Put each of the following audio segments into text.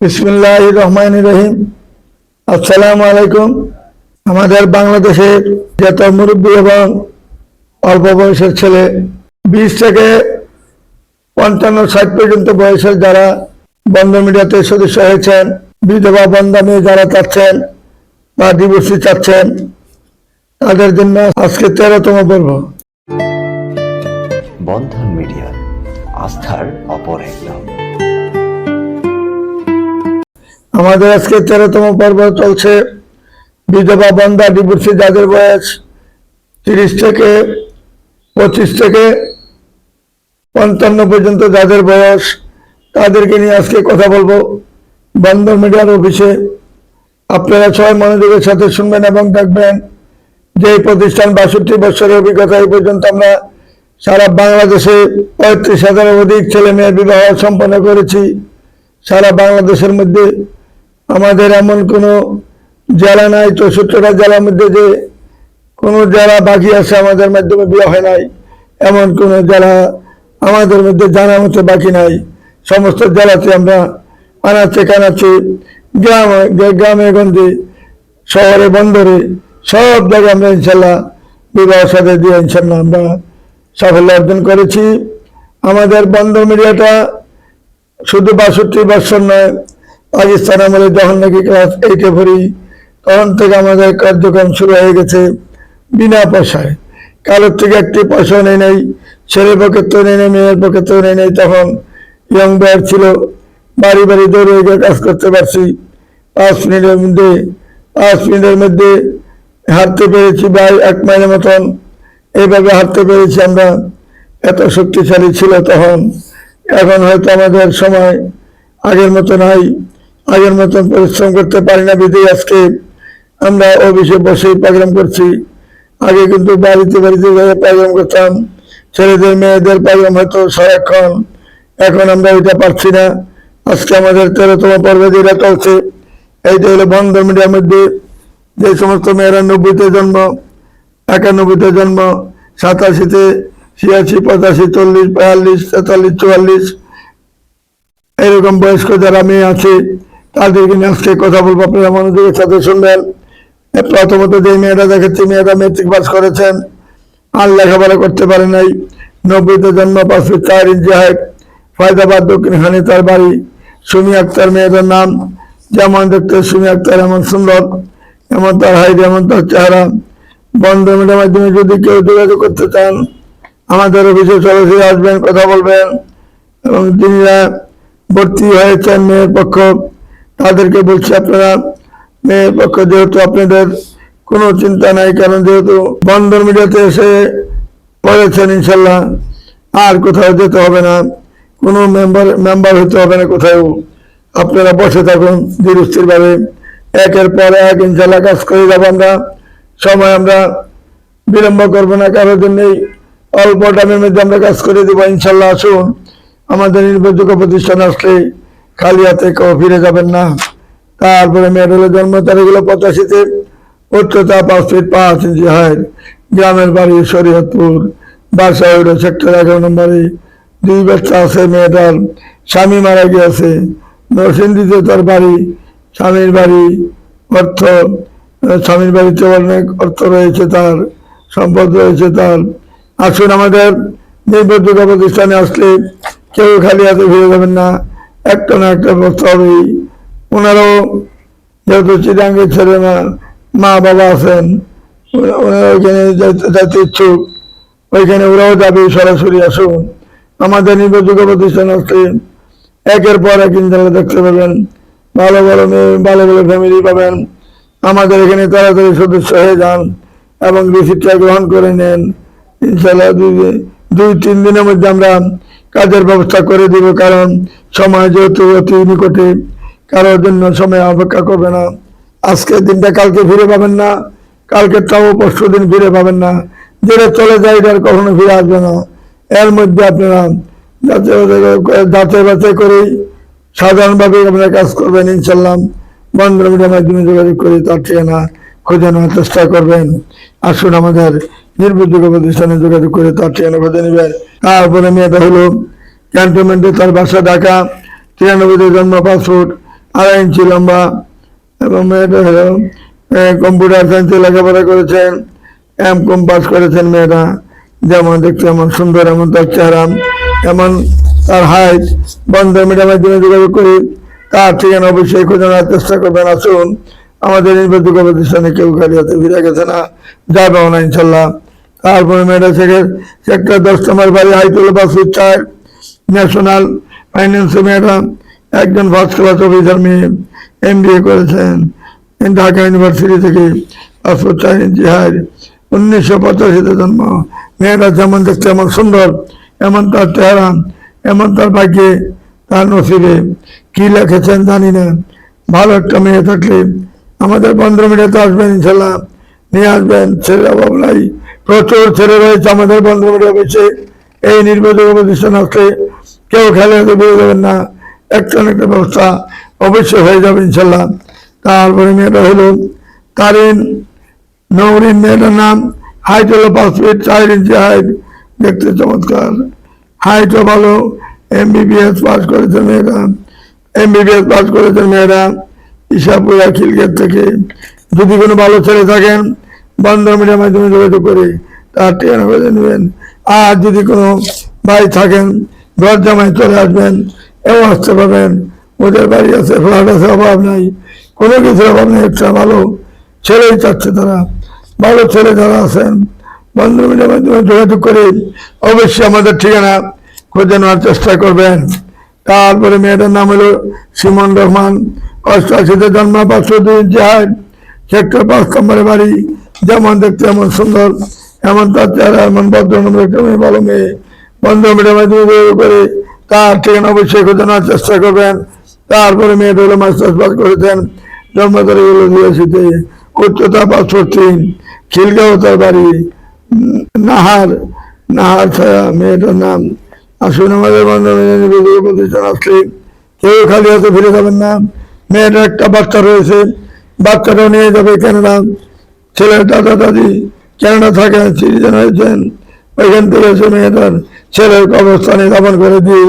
বিসমুল্লাহ রহমান রহিম। আসসালামু আলাইকুম। আমাদের বাংলাদেশের যত মুরব্বী এবং অল্প বয়সের ছেলে, বিশ থেকে পঞ্চান্ন ষাট পর্যন্ত বয়সের যারা বন্ধ মিডিয়াতে সদস্য হয়েছেন, বিধবা বন্ধা মেয়ে যারা চাচ্ছেন বা ডিভোর্সি চাচ্ছেন, তাদের জন্য আজকে তেরোতম পর্ব। বন্ধন মিডিয়া, আস্থার অপর এক নাম। আমাদের আজকে তেরোতম পর্ব চলছে। বিধবা বন্ধা ডিভোর্সি যাদের বয়স তিরিশ থেকে পঁচিশ থেকে পঞ্চান্ন পর্যন্ত যাদের বয়স, তাদেরকে নিয়ে আজকে কথা বলব বন্ধন মিডিয়ার অফিসে। আপনারা সবাই মনোযোগের সাথে শুনবেন এবং দেখবেন যে প্রতিষ্ঠান বাষট্টি বছরের অভিজ্ঞতা এই পর্যন্ত আমরা সারা বাংলাদেশে পঁয়ত্রিশ হাজারের অধিক ছেলে মেয়ের বিবাহ সম্পন্ন করেছি। সারা বাংলাদেশের মধ্যে আমাদের এমন কোনো জেলা নাই চৌষট্টিটা জেলার মধ্যে যে কোনো জেলা বাকি আছে আমাদের মাধ্যমে বিয়ে হয় নাই। এমন কোনো জেলা আমাদের মধ্যে জানা মতো বাকি নাই। সমস্ত জেলাতে আমরা আনাচে কানাচে গ্রামে গ্রামে গঞ্জে, শহরে, বন্দরে সব জায়গায় আমরা ইনশাল্লাহ বিবাহ সাথে দিয়ে ইনশাল্লাহ আমরা সাফল্য অর্জন করেছি। আমাদের বন্ধ মিডিয়াটা শুধু বাষট্টি বছর নয় পাকিস্তান আমলে যখন নাকি ক্লাস এইটে পড়ি তখন থেকে আমাদের কার্যক্রম শুরু হয়ে গেছে বিনা পয়সায়। কারোর থেকে একটি পয়সাও নেই নেই, ছেলের পক্ষে তো নেই নেই, মেয়ের পক্ষে তো নেই নেই, তখন ইয়ং বয়ার ছিল, বাড়ি বাড়ি দৌড়ে গিয়ে কাজ করতে পারছি। পাঁচ মিনিটের মধ্যে, পাঁচ মিনিটের মধ্যে হাঁটতে পেরেছি প্রায় এক মাইলের মতন। এইভাবে হাঁটতে পেরেছি আমরা। এত শক্তিশালী ছিল তখন। এখন হয়তো আমাদের সময় আগের মতো নাই। আগের মতন পরিশ্রম করতে পারি না বিধেই আজকে। আমরা অফিসে বসেই প্রোগ্রাম করছি। আগে কিন্তু বাড়িতে বাড়িতে গিয়ে প্রোগ্রাম করতাম। ছেলেদের, মেয়েদের প্রোগ্রাম হয়তো সারাক্ষণ। এখন আমরা এটা পারছি না। আজকে আমাদের তেরোতম পর্বে যেটা চলছে এইটা হলো বন্ধ মিডিয়ার মধ্যে। যে সমস্ত মেয়েরা নব্বইতে জন্ম, একানব্বইতে জন্ম, সাতাশিতে ছিয়াশি, পঁচাশি, চল্লিশ, বিয়াল্লিশ, তেতাল্লিশ, চুয়াল্লিশ, এরকম বয়স্ক যারা মেয়ে আছে তাদেরকে নিয়ে আজকে কথা বলব। আপনারা মনোযোগের সাথে শুনবেন। প্রথমত যে মেয়েটা দেখাচ্ছি মেয়েটা মেট্রিক পাস করেছেন। আর লেখাপড়া করতে পারে নাই। নব্বইতে জন্ম, পাঁচ চার ইঞ্চি হাইট ফয়দাবাদ দক্ষিণখানে তার বাড়ি সুমি আক্তার মেয়েটার নাম। যেমন দেখতে সুমি আক্তার এমন সুন্দর, এমন তার হাইট এমন তার চেহারা। বন্ধ মিডিয়ার মাধ্যমে যদি কেউ যোগাযোগ করতে চান, আমাদের অফিসে সরাসরি আসবেন, কথা বলবেন। এবং যিনিরা ভর্তি হয়েছেন, মেয়ের পক্ষ তাদেরকে বলছি আপনারা, মেয়ের পক্ষ যেহেতু আপনাদের কোনো চিন্তা নাই, কারণ যেহেতু বন্ধন মিডিয়াতে এসে পড়েছেন ইনশাল্লাহ, আর কোথাও যেতে হবে না, কোনো মেম্বার মেম্বার হতে হবে না কোথাও। আপনারা বসে থাকুন ধীরস্থিরভাবে। একের পর এক ইনশাল্লাহ কাজ করে যাব আমরা। সময় আমরা বিলম্ব করব না কারোর জন্যই অল্প টাইমের মধ্যে আমরা কাজ করে দেবো ইনশাল্লাহ। আসুন, আমাদের নির্ভরযোগ্য প্রতিষ্ঠান আসলে খালি হাতে কেউ ফিরে যাবেন না। তারপরে মেয়ের জন্ম তারিখ হলো পঁচাশিতে। উচ্চতা পাঁচ ফিট পাঁচ ইঞ্চি হয় গ্রামের বাড়ি শরীয়তপুর। বাসা হইল সেক্টর এগারো নম্বরে। দুই বাচ্চা আছে, মেয়েটার স্বামী মারা গিয়েছে। নরসিংদীতে তার বাড়ি, স্বামীর বাড়ি, অর্থ, স্বামীর বাড়িতে অনেক অর্থ রয়েছে তার, সম্পদ রয়েছে তার। আসুন আমাদের নির্ভরযোগ্য প্রতিষ্ঠানে আসলে কেউ খালি হাতে ফিরে যাবেন না। একটা না একটা ব্যবস্থা হবেই ওনারাও যেহেতু চিরাঙ্গের ছেলে মা মা বাবা আছেন ওনারা ওইখানে যাইতে ইচ্ছুক। ওইখানে ওরাও যাবে, সরাসরি আসুন আমাদের নির্ভরযোগ্য প্রতিষ্ঠান আসলে একের পর এক ইনশাল্লাহ দেখতে পাবেন। ভালো ভালো মেয়ে ভালো ভালো ফ্যামিলি পাবেন। আমাদের এখানে তাড়াতাড়ি সদস্য হয়ে যান এবং রিসিপ্টটা গ্রহণ করে নেন। ইনশাল্লাহ দুই তিন দিনের মধ্যে আমরা কাজের ব্যবস্থা করে দিব, কারণ সময় যেহেতু অতি নিকটে, কারোর জন্য সময় অপেক্ষা করবে না। আজকের দিনটা কালকে ফিরে পাবেন না কালকেরটাও পরশু দিন ফিরে পাবেন না। যেটা চলে যায় আর কখনো ফিরে আসবে না। এর মধ্যে আপনারা বাছাই- যাচাই বাছাই করেই সাধারণভাবে আপনারা কাজ করবেন ইনশাল্লাহ বন্ধ মিডিয়ার মাধ্যমে যোগাযোগ করে তার ঠিকানা খুঁজে নেওয়ার চেষ্টা করবেন। আসুন আমাদের নির্ভরযোগ্য প্রতিষ্ঠানে যোগাযোগ করে তার ঠিকানা খুঁজে নেবেন। তারপরে মেয়েটা হলো ক্যান্টনমেন্টে তার বাসা ঢাকা। তিরানব্বইতে জন্ম পাসপোর্ট আড়াই ইঞ্চি লম্বা। এবং মেয়েটা হলো কম্পিউটার সায়েন্সে লেখাপড়া করেছেন, এম কম পাস করেছেন মেয়েরা যেমন দেখতে এমন সুন্দর, এমন তার চেহারা, এমন তার হাইট বন্ধ মিডিয়ার জন্য যোগাযোগ করি। তার ঠিকানা অবশ্যই খোঁজে নেওয়ার চেষ্টা করবেন। আসুন, আমাদের নির্বাচিত প্রতিষ্ঠানে কেউ খালি হাতে ফিরে গেছে না। যাবে না, ইনশাল্লাহ। তারপরে মেয়েটা থেকে সেক্টর দশ নম্বর বাড়ি হাইতুল বাস চার ন্যাশনাল ফাইন্যান্সে মেয়েরা একজন ফার্স্ট ক্লাস অফিসার মেয়ে এম বি এ করেছেন। ঢাকা ইউনিভার্সিটি থেকে পাসপোর্ট ইঞ্চি হাইট উনিশশো পঁচাশিতে জন্ম। মেয়েরা যেমন দেখতে এমন সুন্দর, এমন তার চেহারা, এমন তার ভাগ্যে তার নসিবে। কি লিখেছেন জানি না। ভালো একটা মেয়ে থাকলে আমাদের পনেরো মিনিটে আসবেন ইনশাল্লাহ নিয়ে আসবেন ছেলে নাই প্রচুর ছেলে রয়েছে আমাদের মিনিট অফিসে এই নির্বাচন প্রতিষ্ঠান আসলে কেউ খেলে হতে বেরিয়ে যাবেন না। একটা না একটা ব্যবস্থা অবশ্যই হয়ে যাবে ইনশাল্লাহ। তারপরে মেয়েটা হলো তারিন নৌরিন মেয়েটার নাম হাইট হলো পাঁচ ফিট চার ইঞ্চি হাইট দেখতে চমৎকার। হাইটও ভালো এমবিবিএস পাস করেছে মেয়েরা এমবিবিএস পাস করেছে মেয়েরা ইসাপুরা খিলগেট থেকে। যদি কোনো ভালো ছেলে থাকেন বন্ধ মিডিয়ার মাধ্যমে যোগাযোগ করে তার ঠিকানা করে নেবেন। আর যদি কোনো ভাই থাকেন ঘর জামাই চলে আসবেন, এও আসতে পারবেন। ওদের বাড়ি আছে, ফ্ল্যাট আছে, অভাব নাই। কোনো কিছুর অভাব নেই, একটা ভালো ছেলেই চাচ্ছে তারা। ভালো ছেলে যারা আছেন বন্ধু মিডিয়ার মাধ্যমে যোগাযোগ করে অবশ্যই আমাদের ঠিকানা খুঁজে নেওয়ার চেষ্টা করবেন। তারপরে মেয়েটার নাম হলো সিমন রহমান। অষ্টআশিতে জন্ম, পাঁচশো দুই ইঞ্চি হাইট সেক্টর পাঁচ নম্বরে বাড়ি যেমন দেখতে এমন সুন্দর, এমন তার চেহারা, এমন ভদ্র নম্বর একটা ভালো মেয়ে। বন্ধু যোগাযোগ করে তার ঠিকানা অবশ্যই খুঁজে নেওয়ার চেষ্টা করবেন। তারপরে মেয়েটা হলো মাস্টার্স পাস করেছেন। জন্মতারিখ হলো দিয়েছিতে উচ্চতা তিন খিলগাঁও তার বাড়ি। নাহার নাহার ছায়া মেয়েটার নাম। আসুন আমাদের বন্ধু প্রতিষ্ঠান আসলে কেউ খালি হাতে ফিরে যাবেন না। মেয়েটার একটা বাচ্চা রয়েছে। বাচ্চাটা নিয়ে যাবে কেনাডা। ছেলের দাদা দাদি কেনাডা থাকেন সিটিজেন হয়েছেন ওইখান থেকে এসে মেয়েটার ছেলের কবরস্থানে দাপন করে দিয়ে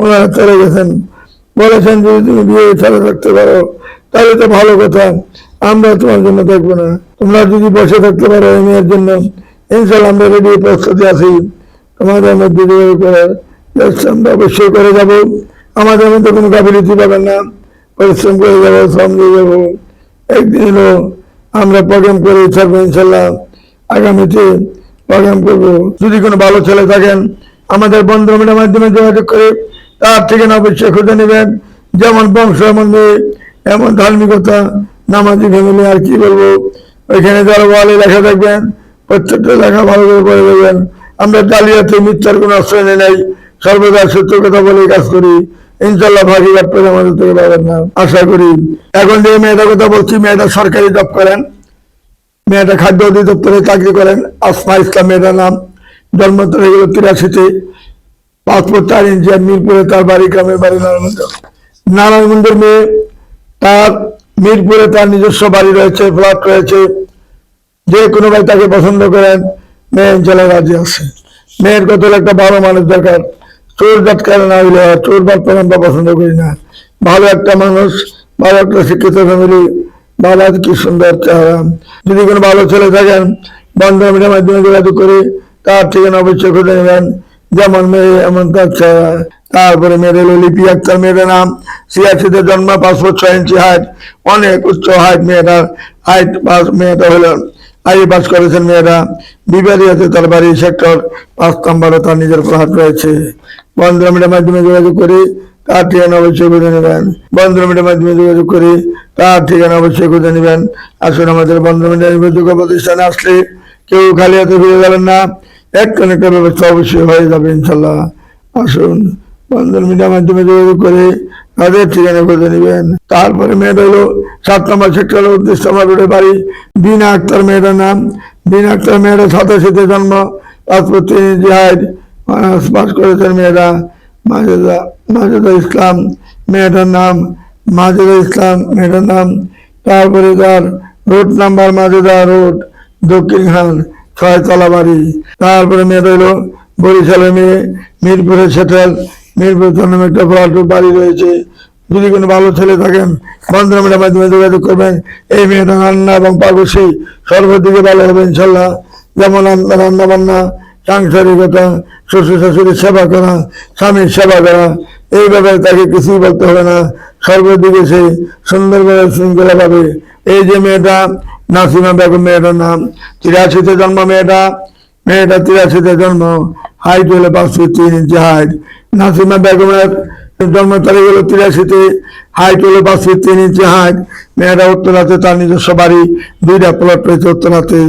ওনারা চলে গেছেন। বলেছেন, যদি তুমি বিয়ে ছেড়ে থাকতে পারো, তাহলে তো ভালো কথা, আমরা তোমার জন্য দেখব না। তোমরা যদি বসে থাকতে পারো এই মেয়ের জন্য ইনশাল্লাহ আমরা রেডি প্রস্তুতি আছি। তোমাদের মধ্যে যোগাযোগ করার আমরা অবশ্যই করে যাব। আমাদের মধ্যে কোনো গাফিলতি পাবেন না। পরিশ্রম করে যাব, শ্রম দিয়ে যাব। একদিন হলো আমরা প্রোগ্রাম করে ছাড়বো ইনশাল্লাহ। আগামীতে প্রোগ্রাম করব, যদি কোনো ভালো ছেলে থাকেন, আমাদের বন্ধুমের মাধ্যমে যোগাযোগ করে, তার ঠিকানা অবশ্যই খুঁজে নেবেন। যেমন বংশ এমন এমন ধার্মিকতা, নামাজি ফ্যামিলি, আর কি বলব। ওইখানে যারা ওয়ালে লেখা দেখবেন প্রত্যেকটা লেখা ভালো করে পড়ে দেবেন আমরা জালিয়াতে মিথ্যার কোনো আশ্রয় নেই। সর্বদা সত্য কথা বলে কাজ করি। ইনশাল্লাহ ভাগি পেলে আমাদের থেকে পাবেন না। আশা করি, এখন যে মেয়েটার কথা বলছি, মেয়েটা সরকারি জব করেন, মেয়েটা খাদ্য অধিদপ্তরে চাকরি করেন, আসমা ইসলাম মেয়েটার নাম, জন্ম তারিখ তিরাশিতে। পাসপোর্ট চার ইঞ্চি মিরপুরে তার বাড়ি, গ্রামের বাড়ি, নারায়ণগঞ্জ। নারায়ণগঞ্জের মেয়ে, তার মিরপুরে তার নিজস্ব বাড়ি রয়েছে ফ্ল্যাট রয়েছে। যে কোনো ভাই তাকে পছন্দ করেন, মেয়ে জেলা রাজি আছে। মেয়ের কত একটা ভালো মানুষ দরকার। চোর জাতকার না হইলে? চোর বাটপার আমরা পছন্দ করি না। ভালো একটা মানুষ, ভালো একটা শিক্ষিত ফ্যামিলি ভালো কি সুন্দর চেহারা। যদি কোনো ভালো ছেলে থাকেন বন্ধনের মাধ্যমে যোগাযোগ করে, তার ঠিকানা অবশ্যই খুঁজে নেবেন। যেমন মেয়ে, এমন তার চেহারা। তারপরে হলো লিপি আক্তার, মেয়েটার নাম সিয়াসিতে জন্ম পাসপোর্ট ছয় ইঞ্চি হাইট অনেক উচ্চ হাইট মেয়েটার। হাইট পাস মেয়েটা হলো আই পাস করেছেন মেয়েরা বিবাদী আছে তার বাড়ি সেক্টর পাঁচ নম্বরে তার নিজের ফ্ল্যাট রয়েছে। বন্ধুরা মাধ্যমে যোগাযোগ করি তার ঠিকানা অবশ্যই খুঁজে নেবেন। বন্ধুরা মাধ্যমে যোগাযোগ করি তার ঠিকানা অবশ্যই খুঁজে নেবেন। আসুন আমাদের বন্ধুরা নির্ভরযোগ্য প্রতিষ্ঠানে আসলে কেউ খালি হাতে ফিরে যাবেন না একটা একটা ব্যবস্থা অবশ্যই হয়ে যাবে, ইনশাল্লাহ। আসুন বন্ধন মিডিয়ার মাধ্যমে যোগাযোগ করে তাদের ঠিকানা খুঁজে নেবেন। তারপরে মেয়েটা হলো সাত নম্বর সেক্টর উদ্দেশ্য আমার রোডে বাড়ি। বিনা আক্তার মেয়েটার নাম। বিনা আক্তার মেয়েটা সাতাশিতে জন্ম। পাসপোর্ট তিন অনার্স পাস করেছেন মেয়েরা, মাজেদা মাজেদা ইসলাম, মেয়েটার নাম মাজেদা ইসলাম, মেয়েটার নাম তারপরে তার রোড নাম্বার মাজেদা রোড দক্ষিণ খান, ছয়তলা বাড়ি। তারপরে মেয়েটা হলো বরিশালের মেয়ে মিরপুরে সেটেল, মিরপুর নামে একটা ফ্ল্যাট বাড়ি রয়েছে। যদি কোনো ভালো ছেলে থাকেন বন্ধুরা মাধ্যমে যোগাযোগ করবেন। এই মেয়েটা রান্না এবং পাগসি সর্বদিকে ভালো হবে ইনশাল্লাহ। যেমন রান্না বান্না সাংসারিকতা শ্বশুর শাশুড়ির সেবা করা, স্বামীর সেবা করা এই ব্যাপারে তাকে কিছুই বলতে হবে না। সর্বদিকে সে সুন্দরভাবে শৃঙ্খলা পাবে এই যে মেয়েটা, নাসিমা বেগম মেয়েটার নাম, তিরাশিতে জন্ম মেয়েটা মেয়েটা তিরাশিতে জন্ম, হাইট হলে পাঁচশো তিন ইঞ্চি হাইট। নাসিমা বেগমের জন্ম তারিখ হলো তিরাশিতে। হাইট হলো পাঁচ ফিট তিন ইঞ্চি হাইট। মেয়েরা উত্তরাতে তার নিজস্ব বাড়ি। দুইটা প্লট পেয়েছে উত্তরাতে।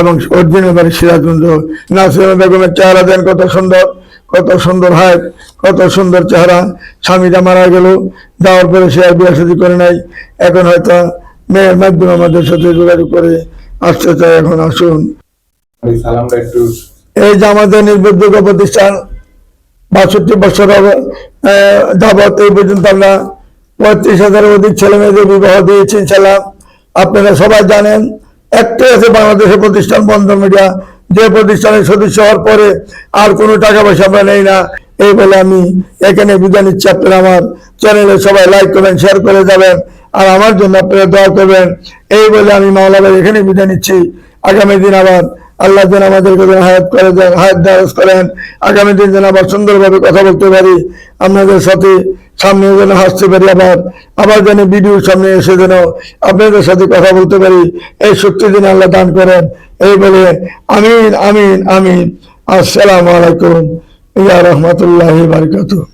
এবং অরিজিনাল বাড়ি সিরাজগঞ্জ। নাসিমা বেগমের চেহারা দেন কত সুন্দর কত সুন্দর হাইট কত সুন্দর চেহারা। স্বামীটা মারা গেল। যাওয়ার পরে সে আর বিয়ে করে নাই। এখন হয়তো মেয়ের মাধ্যমে আমাদের সাথে যোগাযোগ করে আসতে চাই এখন আসুন। এই যে আমাদের নির্ভরযোগ্য প্রতিষ্ঠান বাষট্টি বছর হবে। এই পর্যন্ত আমরা পঁয়ত্রিশ হাজারের অধিক ছেলে মেয়েদের বিবাহ দিয়েছি ইনশাল্লাহ আপনারা সবাই জানেন, একটাই আছে বাংলাদেশের প্রতিষ্ঠান বন্ধ মিডিয়া। যে প্রতিষ্ঠানের সদস্য হওয়ার পরে আর কোনো টাকা পয়সা আমরা নেই না। এই বলে আমি এখানে বিদায় নিচ্ছি। আপনারা আমার চ্যানেলে সবাই লাইক করবেন শেয়ার করে যাবেন। আর আমার জন্য আপনারা দোয়া করবেন। এই বলে আমি মাওলা এখানে বিদায় নিচ্ছি। আগামী দিন আবার আল্লাহ যেন আমাদেরকে যেন হায়াত করে দেন, হায়াত দারাজ করেন। আগামী দিন যেন আবার সুন্দরভাবে কথা বলতে পারি। আপনাদের সাথে সামনে যেন হাসতে পারি আবার। আবার যেন ভিডিওর সামনে এসে যেন আপনাদের সাথে কথা বলতে পারি। এই সত্যি দিন আল্লাহ দান করেন। এই বলে আমিন আমিন আমিন। আসসালামু আলাইকুম। ইয়া রহমতুল্লাহি বারকাতুহ।